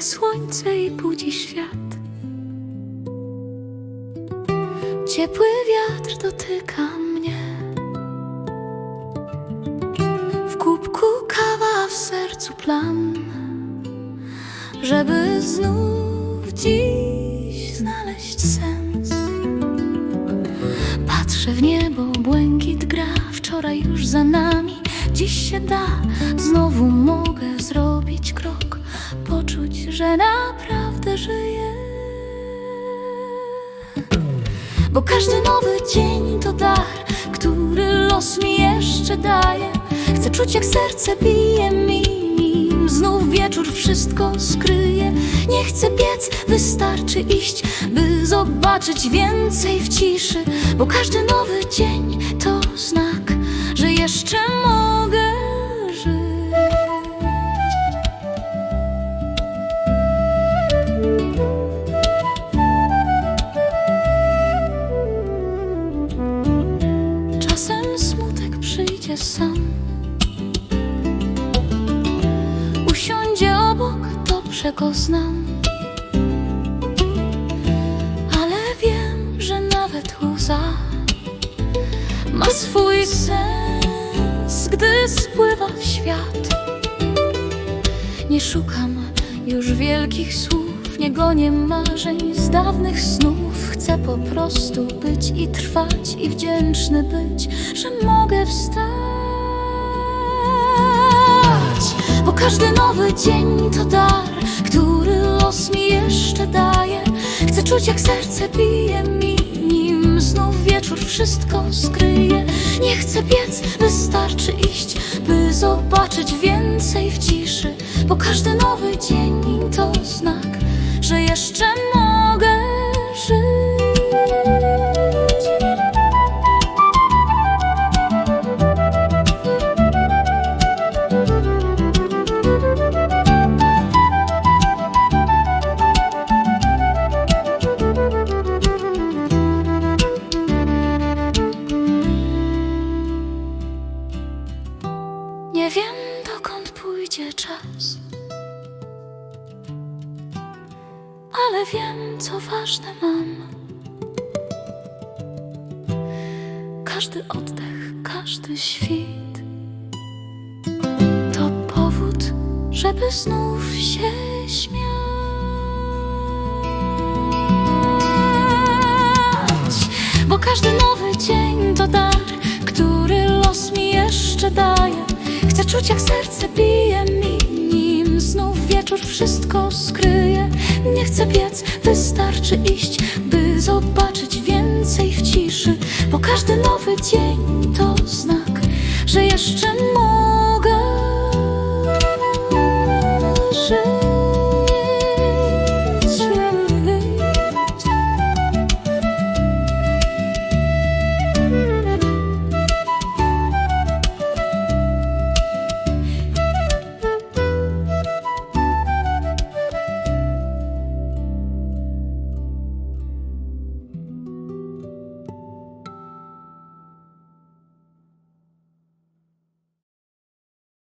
słońce i budzi świat. Ciepły wiatr dotyka mnie. W kubku kawa, w sercu plan, żeby znów dziś znaleźć sens. Patrzę w niebo, błękit gra, wczoraj już za nami, dziś się da, znowu że naprawdę żyję. Bo każdy nowy dzień to dar, który los mi jeszcze daje. Chcę czuć, jak serce bije mi, nim znów wieczór wszystko skryje. Nie chcę biec, wystarczy iść, by zobaczyć więcej w ciszy. Bo każdy nowy dzień to znak, że jeszcze mogę przyjdzie sam. Usiądzie obok, dobrze go znam. Ale wiem, że nawet łza ma swój sens, gdy spływa w świat. Nie szukam już wielkich słów, nie gonię marzeń z dawnych snów. Chcę po prostu być i trwać i wdzięczny być, że mogę wstać. Bo każdy nowy dzień to dar, który los mi jeszcze daje. Chcę czuć, jak serce bije mi, nim znów wieczór wszystko skryje. Nie chcę biec, wystarczy iść, by zobaczyć więcej w ciszy. Bo każdy nowy dzień to znak, że jeszcze mogę Nie wiem, dokąd pójdzie czas, ale wiem, co ważne mam. Każdy oddech, każdy świt to powód, żeby znów się śmiać. Bo każdy nowy dzień to dar, który los mi jeszcze daje. Jak serce bije mi, nim znów wieczór wszystko skryje. Nie chcę biec, wystarczy iść, by zobaczyć więcej w ciszy. Bo każdy nowy dzień to znak, że jeszcze mogę